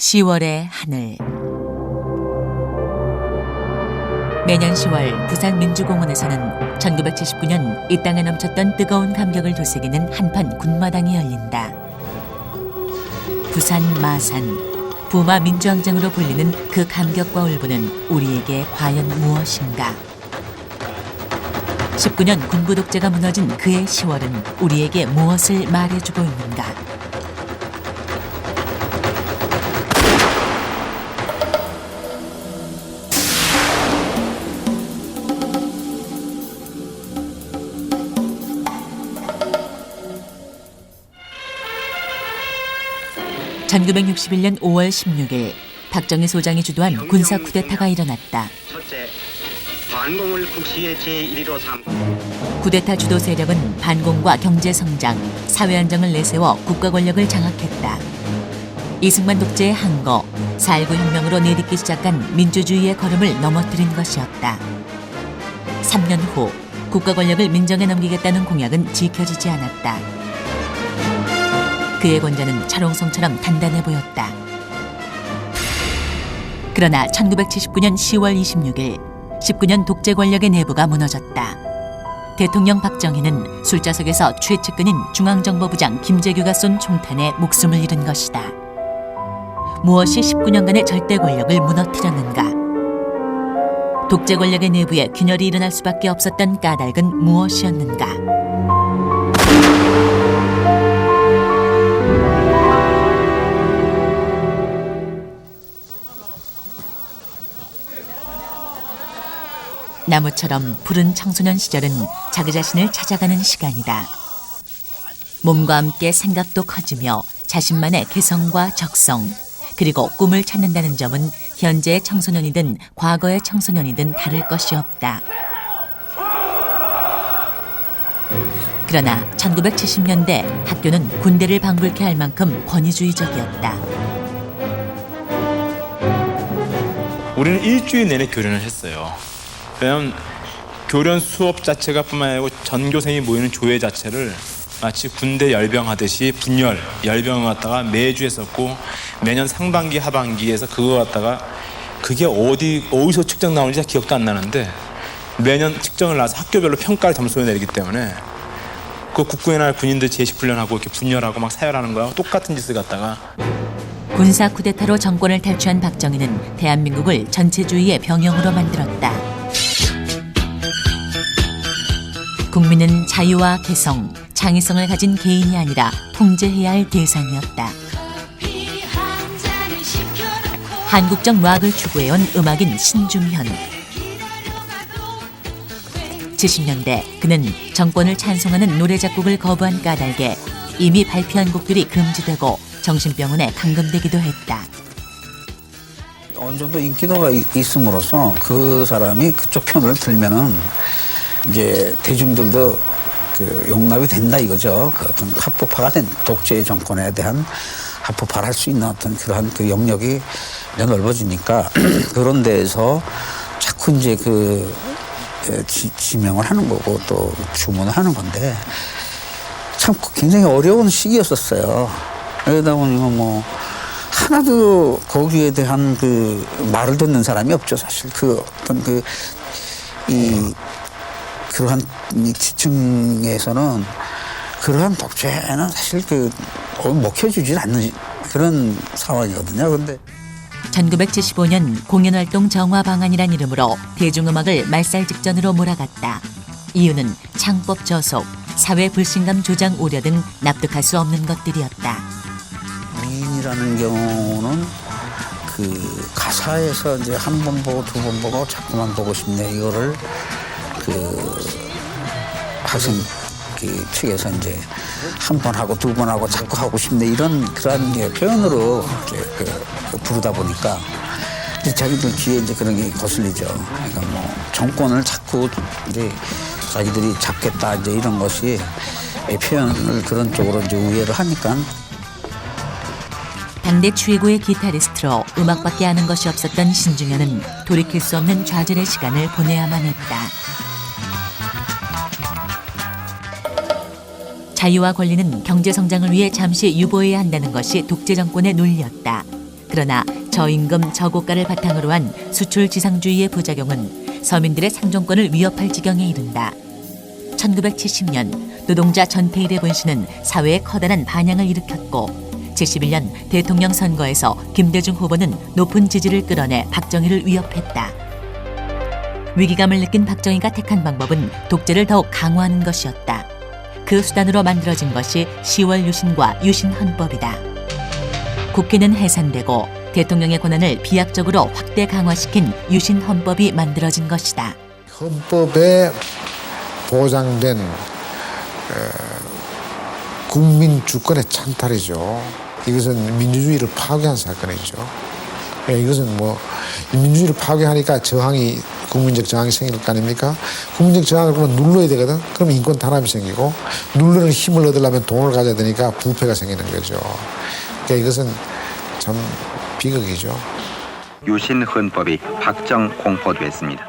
10월의 하늘 매년 10월 부산 민주공원에서는 1979년 이 땅에 넘쳤던 뜨거운 감격을 되새기는 한판 군마당이 열린다. 부산 마산 부마 민주항쟁으로 불리는 그 감격과 울분은 우리에게 과연 무엇인가? 19년 군부 독재가 무너진 그의 10월은 우리에게 무엇을 말해주고 있는가? (1961년 5월 16일) 박정희 소장이 주도한 군사 쿠데타가 일어났다. 첫째, 반공을 국시의 제1위로 삼 쿠데타 주도 세력은 반공과 경제 성장, 사회 안정을 내세워 국가 권력을 장악했다. 이승만 독재의 항거, 4.19 혁명으로 내딛기 시작한 민주주의의 걸음을 넘어뜨린 것이었다. 3년 후 국가 권력을 민정에 넘기겠다는 공약은 지켜지지 않았다. 그의 권좌는 철옹성처럼 단단해 보였다. 그러나 1979년 10월 26일 19년 독재 권력의 내부가 무너졌다. 대통령 박정희는 술자석에서 최측근인 중앙정보부장 김재규가 쏜 총탄에 목숨을 잃은 것이다. 무엇이 19년간의 절대 권력을 무너뜨렸는가? 독재 권력의 내부에 균열이 일어날 수밖에 없었던 까닭은 무엇이었는가? 나무처럼 푸른 청소년 시절은 자기 자신을 찾아가는 시간이다. 몸과 함께 생각도 커지며 자신만의 개성과 적성, 그리고 꿈을 찾는다는 점은 현재의 청소년이든 과거의 청소년이든 다를 것이 없다. 그러나 1970년대 학교는 군대를 방불케 할 만큼 권위주의적이었다. 우리는 일주일 내내 교련을 했어요. 왜냐면 교련 수업 자체가 뿐만 아니고 전교생이 모이는 조회 자체를 마치 군대 열병하듯이 분열, 열병을 갖다가 매주 했었고 매년 상반기, 하반기에서 그거 갖다가 그게 어디, 어디서 측정 나오는지 잘 기억도 안 나는데 매년 측정을 나서 학교별로 평가를 점수를 내리기 때문에 그 국군의 날 군인들 제식훈련하고 이렇게 분열하고 막 사열하는 거하고 똑같은 짓을 갖다가 군사 쿠데타로 정권을 탈취한 박정희는 대한민국을 전체주의의 병영으로 만들었다. 국민은 자유와 개성, 창의성을 가진 개인이 아니라 통제해야 할 대상이었다. 한국적 락을 추구해온 음악인 신중현. 70년대 그는 정권을 찬송하는 노래 작곡을 거부한 까닭에 이미 발표한 곡들이 금지되고 정신병원에 감금되기도 했다. 어느 정도 인기도가 이- 있음으로써 그 사람이 그쪽 편을 들면은 이제 대중들도 그 용납이 된다 이거죠. 그 어떤 합법화가 된 독재 정권에 대한 합법화를 할 수 있는 어떤 그러한 그 영역이 넓어지니까 그런 데에서 자꾸 이제 그 에, 지, 지명을 하는 거고 또 주문을 하는 건데 참 굉장히 어려운 시기였었어요. 그러다 보니까 뭐 하나도 거기에 대한 그 말을 듣는 사람이 없죠. 사실 그 어떤 그이 그러한 이 지층에서는 그러한 독재는 사실 그 거의 먹혀주질 않는 그런 상황이거든요. 근데 1975년 공연활동 정화 방안이란 이름으로 대중음악을 말살 직전으로 몰아갔다. 이유는 창법 저속, 사회 불신감 조장 우려 등 납득할 수 없는 것들이었다. 미인이라는 경우는 그 가사에서 이제 한 번 보고 두 번 보고 자꾸만 보고 싶네 이거를 그 학생 그 측에서 이제 한 번 하고 두 번 하고 자꾸 하고 싶네 이런 그런 게 표현으로 그 부르다 보니까 이제 자기들 귀에 이제 그런 게 거슬리죠. 그러니까 뭐 정권을 자꾸 이제 자기들이 잡겠다 이제 이런 것이 표현을 그런 쪽으로 이제 우회를 하니까 당대 최고의 기타리스트로 음악밖에 아는 것이 없었던 신중현은 돌이킬 수 없는 좌절의 시간을 보내야만 했다. 자유와 권리는 경제 성장을 위해 잠시 유보해야 한다는 것이 독재 정권의 논리였다. 그러나 저임금 저고가를 바탕으로 한 수출 지상주의의 부작용은 서민들의 생존권을 위협할 지경에 이른다. 1970년 노동자 전태일의 분신은 사회에 커다란 반향을 일으켰고 71년 대통령 선거에서 김대중 후보는 높은 지지를 끌어내 박정희를 위협했다. 위기감을 느낀 박정희가 택한 방법은 독재를 더욱 강화하는 것이었다. 그 수단으로 만들어진 것이 10월 유신과 유신헌법이다. 국회는 해산되고 대통령의 권한을 비약적으로 확대 강화시킨 유신헌법이 만들어진 것이다. 헌법에 보장된 어, 국민 주권의 찬탈이죠. 이것은 민주주의를 파괴한 사건이죠. 예, 이것은 뭐 민주주의를 파괴하니까 저항이 국민적 저항이 생길 거 아닙니까? 국민적 저항을 그러면 눌러야 되거든. 그럼 인권 탄압이 생기고 누르는 힘을 얻으려면 돈을 가져야 되니까 부패가 생기는 거죠. 그러니까 이것은 참 비극이죠. 유신 헌법이 확정 공포됐습니다.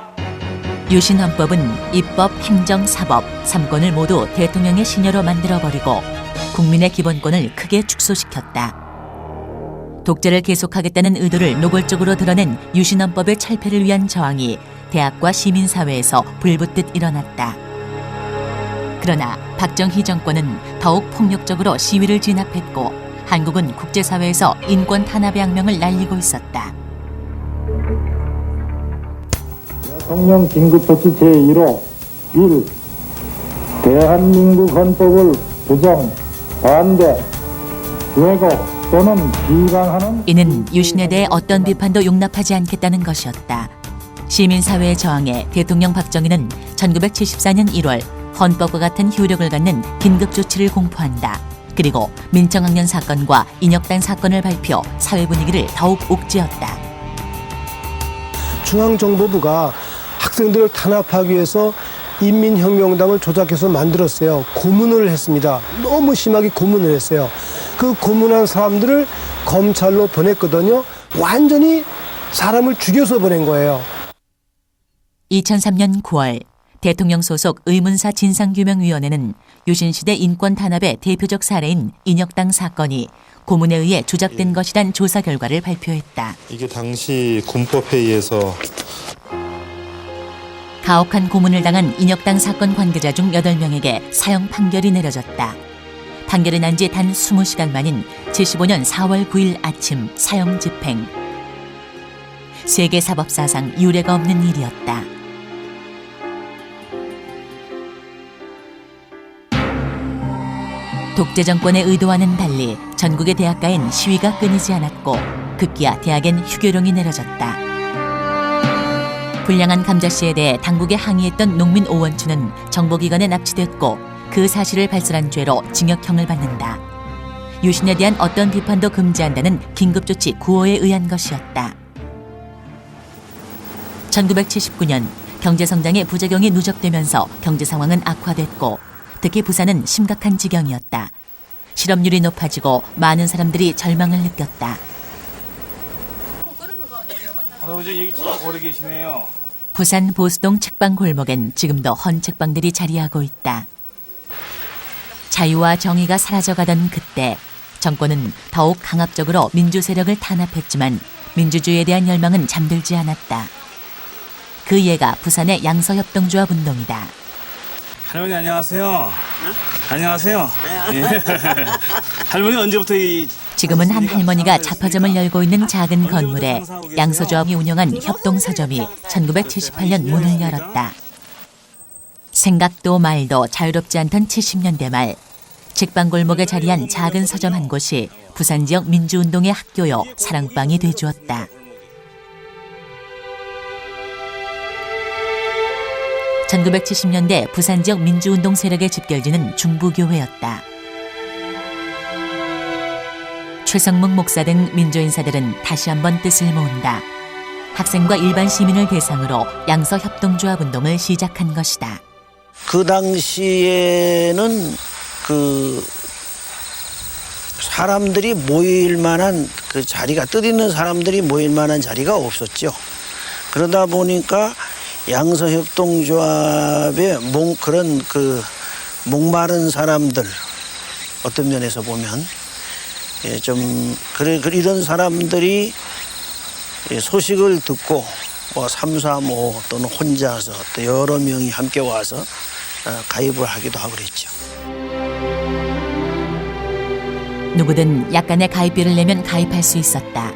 유신 헌법은 입법, 행정, 사법, 삼권을 모두 대통령의 신여로 만들어 버리고 국민의 기본권을 크게 축소시켰다. 독재를 계속하겠다는 의도를 노골적으로 드러낸 유신 헌법의 철폐를 위한 저항이 대학과 시민사회에서 불붙듯 일어났다. 그러나 박정희 정권은 더욱 폭력적으로 시위를 진압했고 한국은 국제사회에서 인권 탄압의 악명을 날리고 있었다. 대통령 긴급조치 제1호 1. 대한민국 헌법을 부정, 반대, 왜곡 또는 비방하는 이는 유신에 대해 어떤 비판도 용납하지 않겠다는 것이었다. 시민사회의 저항에 대통령 박정희는 1974년 1월 헌법과 같은 효력을 갖는 긴급조치를 공포한다. 그리고 민청학년 사건과 인혁단 사건을 발표 사회 분위기를 더욱 옥죄었다. 중앙정보부가 학생들을 탄압하기 위해서 인민혁명당을 조작해서 만들었어요. 고문을 했습니다. 너무 심하게 고문을 했어요. 그 고문한 사람들을 검찰로 보냈거든요. 완전히 사람을 죽여서 보낸 거예요. 2003년 9월 대통령 소속 의문사 진상규명위원회는 유신시대 인권 탄압의 대표적 사례인 인혁당 사건이 고문에 의해 조작된 것이란 조사 결과를 발표했다. 이게 당시 군법회의에서 가혹한 고문을 당한 인혁당 사건 관계자 중 8명에게 사형 판결이 내려졌다. 판결이 난 지 단 20시간 만인 75년 4월 9일 아침 사형 집행. 세계 사법사상 유례가 없는 일이었다. 독재 정권의 의도와는 달리 전국의 대학가엔 시위가 끊이지 않았고 급기야 대학엔 휴교령이 내려졌다. 불량한 감자씨에 대해 당국에 항의했던 농민 오원춘은 정보기관에 납치됐고 그 사실을 발설한 죄로 징역형을 받는다. 유신에 대한 어떤 비판도 금지한다는 긴급조치 9호에 의한 것이었다. 1979년 경제성장의 부작용이 누적되면서 경제 상황은 악화됐고 특히 부산은 심각한 지경이었다. 실업률이 높아지고 많은 사람들이 절망을 느꼈다. 할아버지 여기 참 오래 계시네요. 부산 보수동 책방 골목엔 지금도 헌 책방들이 자리하고 있다. 자유와 정의가 사라져가던 그때 정권은 더욱 강압적으로 민주 세력을 탄압했지만 민주주의에 대한 열망은 잠들지 않았다. 그 예가 부산의 양서협동조합 운동이다. 할머니 안녕하세요. 안녕하세요. 예. 할머니 언제부터 이 지금은 한 할머니가 잡화점을 열고 있는 작은 건물에 양서조합이 운영한 협동서점이 1978년 문을 열었다. 생각도 말도 자유롭지 않던 70년대 말 책방골목에 자리한 작은 서점 한 곳이 부산 지역 민주운동의 학교요 사랑방이 되주었다. 1970년대 부산 지역 민주운동 세력의 집결지는 중부교회였다. 최성묵 목사 등 민주인사들은 다시 한번 뜻을 모은다. 학생과 일반 시민을 대상으로 양서 협동조합 운동을 시작한 것이다. 그 당시에는 그 사람들이 모일 만한 그 자리가 뜻 있는 사람들이 모일 만한 자리가 없었죠. 그러다 보니까 양서협동조합의 목 그런 그 목마른 사람들 어떤 면에서 보면 예, 좀 그래 그- 이런 사람들이 예, 소식을 듣고 뭐 삼삼오 또는 혼자서 또 여러 명이 함께 와서 어, 가입을 하기도 하고 그랬죠. 누구든 약간의 가입비를 내면 가입할 수 있었다.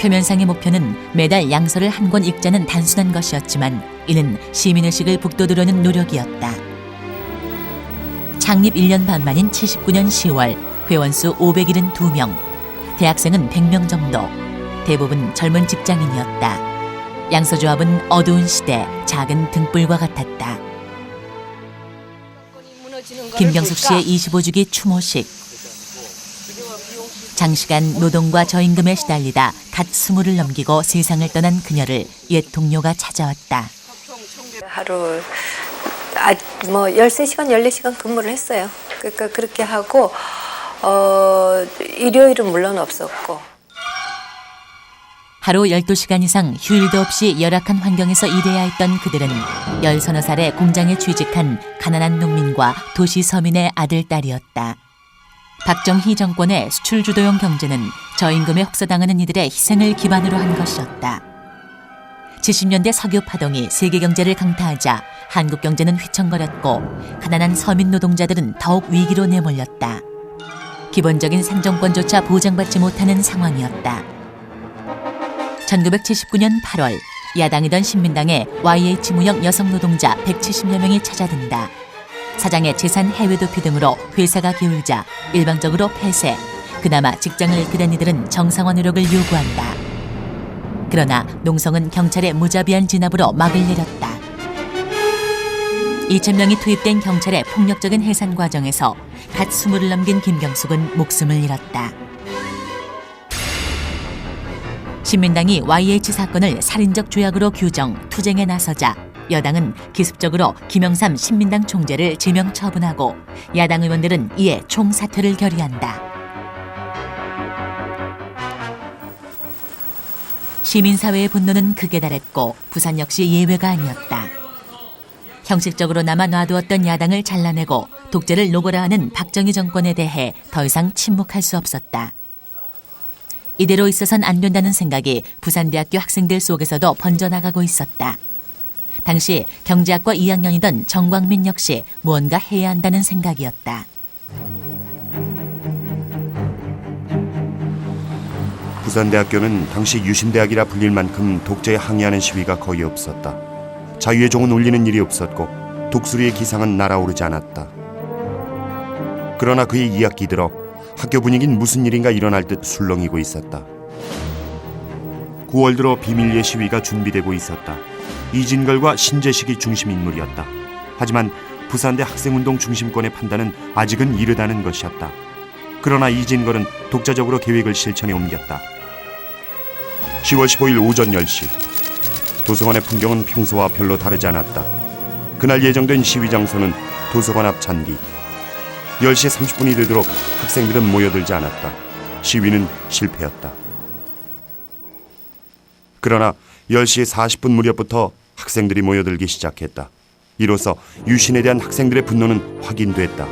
표면상의 목표는 매달 양서를 한 권 읽자는 단순한 것이었지만 이는 시민의식을 북돋우려는 노력이었다. 창립 1년 반 만인 79년 10월 회원수 572명, 대학생은 100명 정도, 대부분 젊은 직장인이었다. 양서조합은 어두운 시대 작은 등불과 같았다. 김경숙 씨의 25주기 추모식. 장시간 노동과 저임금에 시달리다 갓 스물을 넘기고 세상을 떠난 그녀를 옛 동료가 찾아왔다. 하루 아, 뭐 13시간, 14시간 근무를 했어요. 그러니까 그렇게 하고 어, 일요일은 물론 없었고 하루 12시간 이상 휴일도 없이 열악한 환경에서 일해야 했던 그들은 열 서너 살에 공장에 취직한 가난한 농민과 도시 서민의 아들, 딸이었다. 박정희 정권의 수출 주도형 경제는 저임금에 혹사당하는 이들의 희생을 기반으로 한 것이었다. 70년대 석유 파동이 세계 경제를 강타하자 한국 경제는 휘청거렸고 가난한 서민 노동자들은 더욱 위기로 내몰렸다. 기본적인 생존권조차 보장받지 못하는 상황이었다. 1979년 8월 야당이던 신민당에 YH 무역 여성 노동자 170여 명이 찾아든다. 사장의 재산 해외 도피 등으로 회사가 기울자 일방적으로 폐쇄. 그나마 직장을 된 이들은 정상화 노력을 요구한다. 그러나 농성은 경찰의 무자비한 진압으로 막을 내렸다. 2,000명이 투입된 경찰의 폭력적인 해산 과정에서 갓 스물을 넘긴 김경숙은 목숨을 잃었다. 신민당이 YH 사건을 살인적 조약으로 규정 투쟁에 나서자 여당은 기습적으로 김영삼 신민당 총재를 지명 처분하고 야당 의원들은 이에 총사퇴를 결의한다. 시민사회의 분노는 극에 달했고 부산 역시 예외가 아니었다. 형식적으로 남아 놔두었던 야당을 잘라내고 독재를 노고라 하는 박정희 정권에 대해 더 이상 침묵할 수 없었다. 이대로 있어선 안 된다는 생각이 부산대학교 학생들 속에서도 번져나가고 있었다. 당시 경제학과 2학년이던 정광민 역시 무언가 해야 한다는 생각이었다. 부산대학교는 당시 유신대학이라 불릴 만큼 독재에 항의하는 시위가 거의 없었다. 자유의 종은 울리는 일이 없었고 독수리의 기상은 날아오르지 않았다. 그러나 그의 2학기 들어 학교 분위기는 무슨 일인가 일어날 듯 술렁이고 있었다. 9월 들어 비밀리에 시위가 준비되고 있었다. 이진걸과 신재식이 중심 인물이었다. 하지만 부산대 학생운동 중심권의 판단은 아직은 이르다는 것이었다. 그러나 이진걸은 독자적으로 계획을 실천에 옮겼다. 10월 15일 오전 10시 도서관의 풍경은 평소와 별로 다르지 않았다. 그날 예정된 시위 장소는 도서관 앞 잔디. 10시 30분이 되도록 학생들은 모여들지 않았다. 시위는 실패였다. 그러나 10시 40분 무렵부터 학생들이 모여들기 시작했다. 이로써 유신에 대한 학생들의 분노는 확인됐다.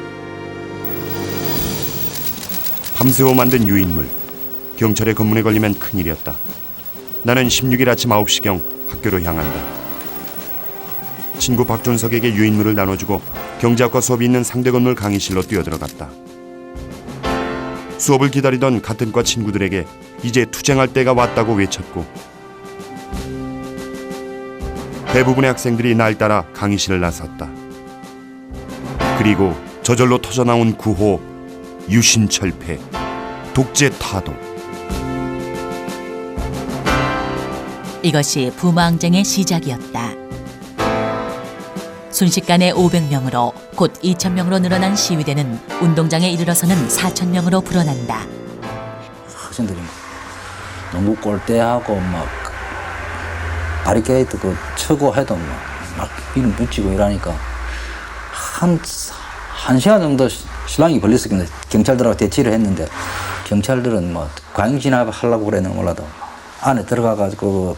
밤새워 만든 유인물. 경찰의 검문에 걸리면 큰일이었다. 나는 16일 아침 9시경 학교로 향한다. 친구 박준석에게 유인물을 나눠주고 경제학과 수업이 있는 상대 건물 강의실로 뛰어들어갔다. 수업을 기다리던 같은 과 친구들에게 이제 투쟁할 때가 왔다고 외쳤고 대부분의 학생들이 날 따라 강의실을 나섰다. 그리고 저절로 터져나온 구호 유신철폐 독재 타도 이것이 부마항쟁의 시작이었다. 순식간에 500명으로 곧 2,000명으로 늘어난 시위대는 운동장에 이르러서는 4,000명으로 불어난다. 학생들이 너무 꼴대하고 막 바리케이트 그 쳐고 해도 막, 막 비는 붙이고 이러니까 한, 한 시간 정도 시- 시간이 걸렸었는데 경찰들하고 대치를 했는데 경찰들은 뭐 광역 진압하려고 그랬는 몰라도 안에 들어가가지고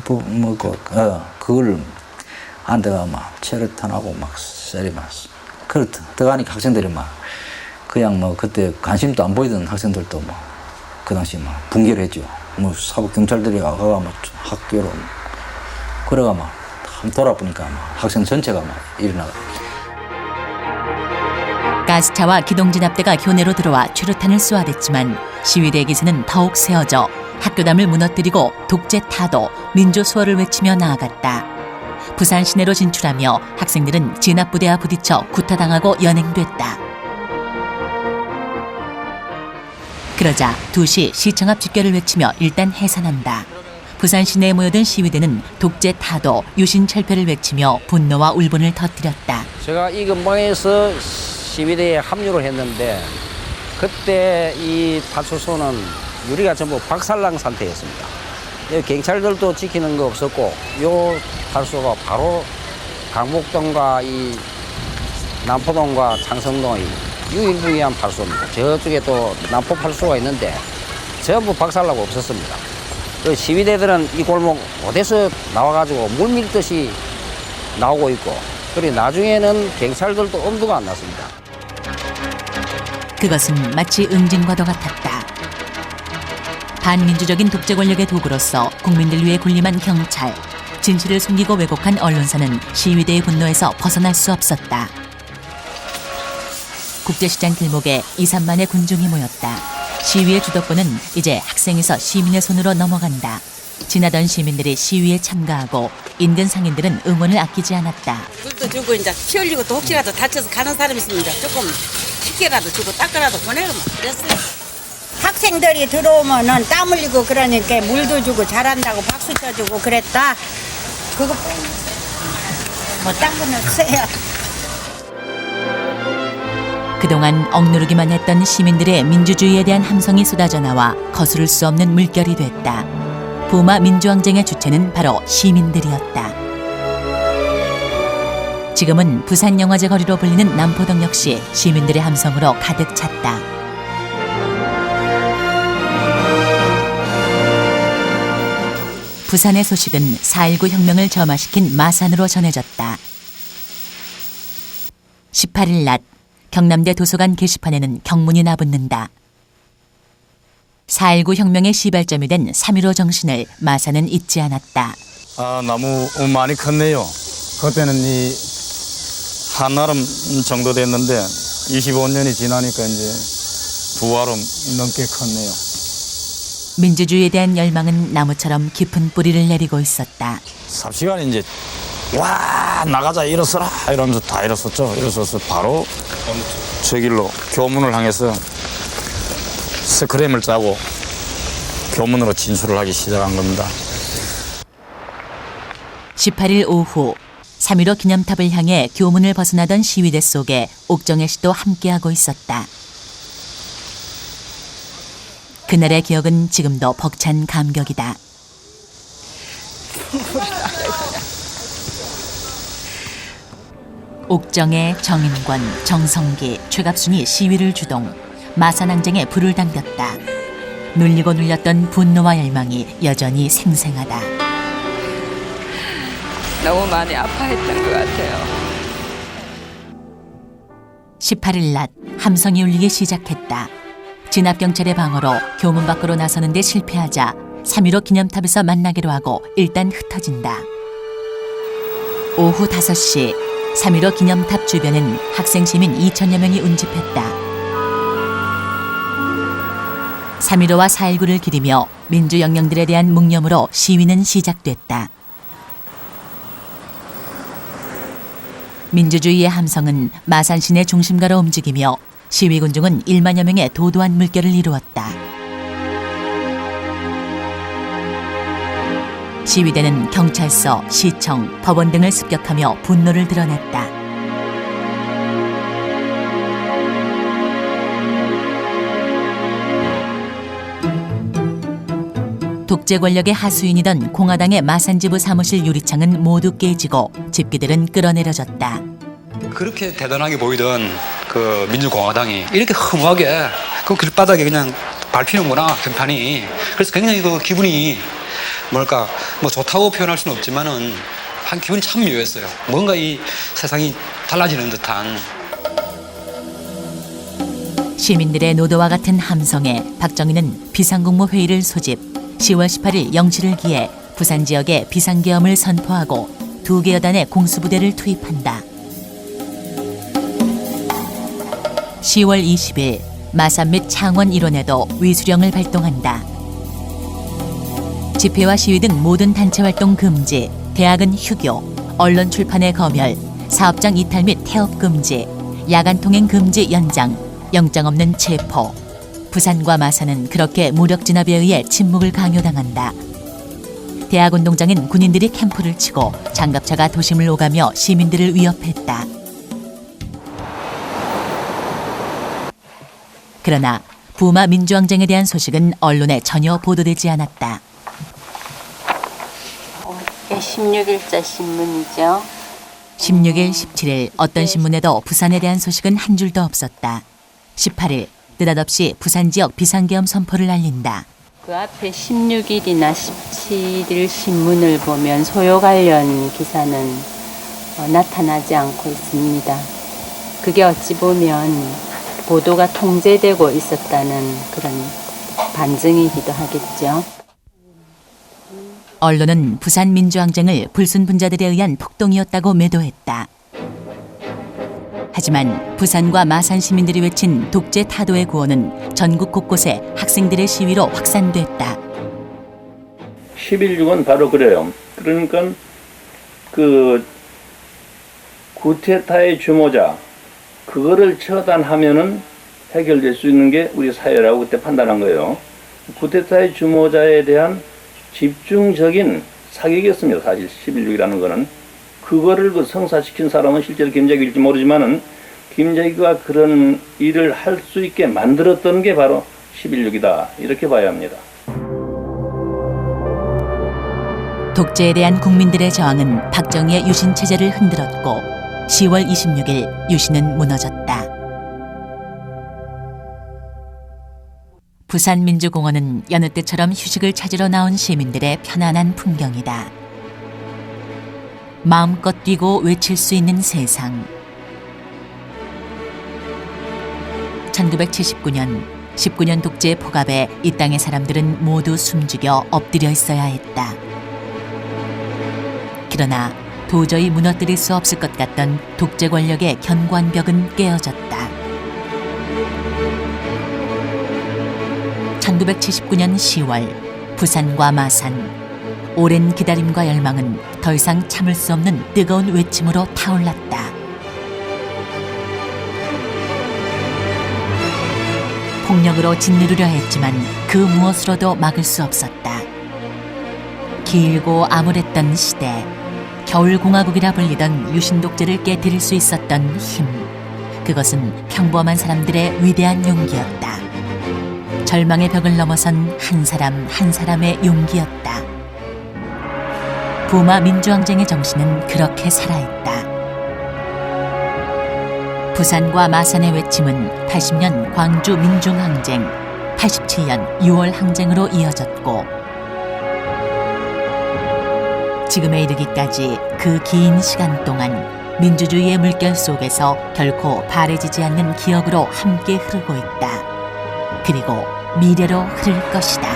푸푸 뭐그 어, 그걸 안에가 막 체르탄하고 막 쎄리 막 그렇 들어가니까 학생들이 막 그냥 뭐 그때 관심도 안 보이던 학생들도 뭐 그 당시 막 붕괴를 했죠. 뭐 사법 경찰들이 와가 막 학교로 그래가 막 돌아보니까 막 학생 전체가 막 일어나가. 가스차와 기동진압대가 교내로 들어와 최루탄을 쏘아댔지만 시위대 기세는 더욱 세어져 학교담을 무너뜨리고 독재 타도 민주 수호를 외치며 나아갔다. 부산 시내로 진출하며 학생들은 진압부대와 부딪혀 구타당하고 연행됐다. 그러자 2시 시청 앞 집결을 외치며 일단 해산한다. 부산 시내에 모여든 시위대는 독재 타도 유신 철폐를 외치며 분노와 울분을 터뜨렸다. 제가 이 근방에서 시위대에 합류를 했는데 그때 이 파출소는 유리가 전부 박살난 상태였습니다. 이 경찰들도 지키는 거 없었고 요 파출소가 바로 강목동과 이 남포동과 창성동의 유일무이한 파출소입니다. 저쪽에 또 남포 파출소가 있는데 전부 박살나고 없었습니다. 그 시위대들은 이 골목 어디서 나와가지고 물 밀듯이 나오고 있고 그리고 나중에는 경찰들도 엄두가 안 났습니다. 그것은 마치 응징과도 같았다. 반민주적인 독재 권력의 도구로서 국민들 위해 군림한 경찰, 진실을 숨기고 왜곡한 언론사는 시위대의 분노에서 벗어날 수 없었다. 국제시장 길목에 2, 3만의 군중이 모였다. 시위의 주도권은 이제 학생에서 시민의 손으로 넘어간다. 지나던 시민들이 시위에 참가하고 인근 상인들은 응원을 아끼지 않았다. 불도 주고 이제 피 흘리고 또 혹시라도 다쳐서 가는 사람 이제 조금 식게라도 주고 닦으라도 보내고 막 그랬어요. 학생들이 들어오면은 땀 흘리고 그러니까 물도 주고 잘한다고 박수 쳐주고 그랬다. 그거 뭐딴 건 없어요. 그동안 억누르기만 했던 시민들의 민주주의에 대한 함성이 쏟아져 나와 거스를 수 없는 물결이 됐다. 부마 민주항쟁의 주체는 바로 시민들이었다. 지금은 부산영화제 거리로 불리는 남포동 역시 시민들의 함성으로 가득 찼다. 부산의 소식은 4.19 혁명을 점화시킨 마산으로 전해졌다. 18일 낮 경남대 도서관 게시판에는 경문이 나붙는다. 4.19 혁명의 시발점이 된 3.15 정신을 마산은 잊지 않았다. 아, 나무 많이 컸네요. 그때는 이 한나름 정도 됐는데 25년이 지나니까 이제 두 알음 넘게 컸네요. 민주주의에 대한 열망은 나무처럼 깊은 뿌리를 내리고 있었다. 삽시간에 이제 와 나가자 일어서라 이러면서 다 일어섰죠. 일어서서 바로 저 길로 교문을 향해서 스크램을 짜고 교문으로 진술을 하기 시작한 겁니다. 18일 오후 3.15 기념탑을 향해 교문을 벗어나던 시위대 속에 옥정혜 씨도 함께하고 있었다. 그날의 기억은 지금도 벅찬 감격이다. 옥정혜, 정인권, 정성기, 최갑순이 시위를 주동, 마산항쟁에 불을 당겼다. 눌리고 눌렸던 분노와 열망이 여전히 생생하다. 너무 많이 아파했던 것 같아요. 18일 낮 함성이 울리기 시작했다. 진압 경찰의 방어로 교문 밖으로 나서는데 실패하자 3.15 기념탑에서 만나기로 하고 일단 흩어진다. 오후 5시 3.15 기념탑 주변은 학생 시민 2천여 명이 운집했다. 3.15와 4.19를 기리며 민주 영령들에 대한 묵념으로 시위는 시작됐다. 민주주의의 함성은 마산 시내 중심가로 움직이며 시위 군중은 1만여 명의 도도한 물결을 이루었다. 시위대는 경찰서, 시청, 법원 등을 습격하며 분노를 드러냈다. 독재 권력의 하수인이던 공화당의 마산지부 사무실 유리창은 모두 깨지고 집기들은 끌어내려졌다. 그렇게 대단하게 보이던 그 민주공화당이 이렇게 허무하게 그 길바닥에 그냥 밟히는구나 경판이 그래서 굉장히 그 기분이 뭘까 뭐 좋다고 표현할 수는 없지만은 한 기분이 참 묘했어요 뭔가 이 세상이 달라지는 듯한 시민들의 노도와 같은 함성에 박정희는 비상국무 회의를 소집. 10월 18일 영치를 기해 부산 지역에 비상계엄을 선포하고 두 개 여단의 공수부대를 투입한다. 10월 20일 마산 및 창원 일원에도 위수령을 발동한다. 집회와 시위 등 모든 단체 활동 금지, 대학은 휴교, 언론 출판의 검열, 사업장 이탈 및 태업 금지, 야간 통행 금지 연장, 영장 없는 체포. 부산과 마산은 그렇게 무력 진압에 의해 침묵을 강요당한다. 대학 운동장엔 군인들이 캠프를 치고 장갑차가 도심을 오가며 시민들을 위협했다. 그러나 부마 민주항쟁에 대한 소식은 언론에 전혀 보도되지 않았다. 16일자 신문이죠. 16일, 17일 어떤 신문에도 부산에 대한 소식은 한 줄도 없었다. 18일 느닷없이 부산 지역 비상계엄 선포를 알린다. 그 앞에 16일이나 17일 신문을 보면 소요 관련 기사는 어, 나타나지 않고 있습니다. 그게 어찌 보면 보도가 통제되고 있었다는 그런 반증이기도 하겠죠. 언론은 부산 민주항쟁을 불순분자들에 의한 폭동이었다고 매도했다. 하지만 부산과 마산 시민들이 외친 독재 타도의 구호는 전국 곳곳에 학생들의 시위로 확산됐다. 11.6은 바로 그래요. 그러니까 그 구테타의 주모자 그거를 처단하면은 해결될 수 있는 게 우리 사회라고 그때 판단한 거예요. 구테타의 주모자에 대한 집중적인 사격이었습니다. 사실 11.6이라는 거는 그거를 그 성사시킨 사람은 실제로 김재규일지 모르지만은 김재규가 그런 일을 할 수 있게 만들었던 게 바로 11.6이다 이렇게 봐야 합니다. 독재에 대한 국민들의 저항은 박정희의 유신 체제를 흔들었고 10월 26일 유신은 무너졌다. 부산민주공원은 여느 때처럼 휴식을 찾으러 나온 시민들의 편안한 풍경이다. 마음껏 뛰고 외칠 수 있는 세상. 1979년 19년 독재 폭압에 이 땅의 사람들은 모두 숨죽여 엎드려 있어야 했다. 그러나 도저히 무너뜨릴 수 없을 것 같던 독재 권력의 견관벽은 깨어졌다. 1979년 10월 부산과 마산 오랜 기다림과 열망은 더 이상 참을 수 없는 뜨거운 외침으로 타올랐다. 폭력으로 짓누르려 했지만 그 무엇으로도 막을 수 없었다. 길고 암울했던 시대, 겨울공화국이라 불리던 유신 독재를 깨뜨릴 수 있었던 힘. 그것은 평범한 사람들의 위대한 용기였다. 절망의 벽을 넘어선 한 사람 한 사람의 용기였다. 부마 민주항쟁의 정신은 그렇게 살아있다. 부산과 마산의 외침은 80년 광주 민중항쟁, 87년 6월 항쟁으로 이어졌고 지금에 이르기까지 그 긴 시간 동안 민주주의의 물결 속에서 결코 바래지지 않는 기억으로 함께 흐르고 있다. 그리고 미래로 흐를 것이다.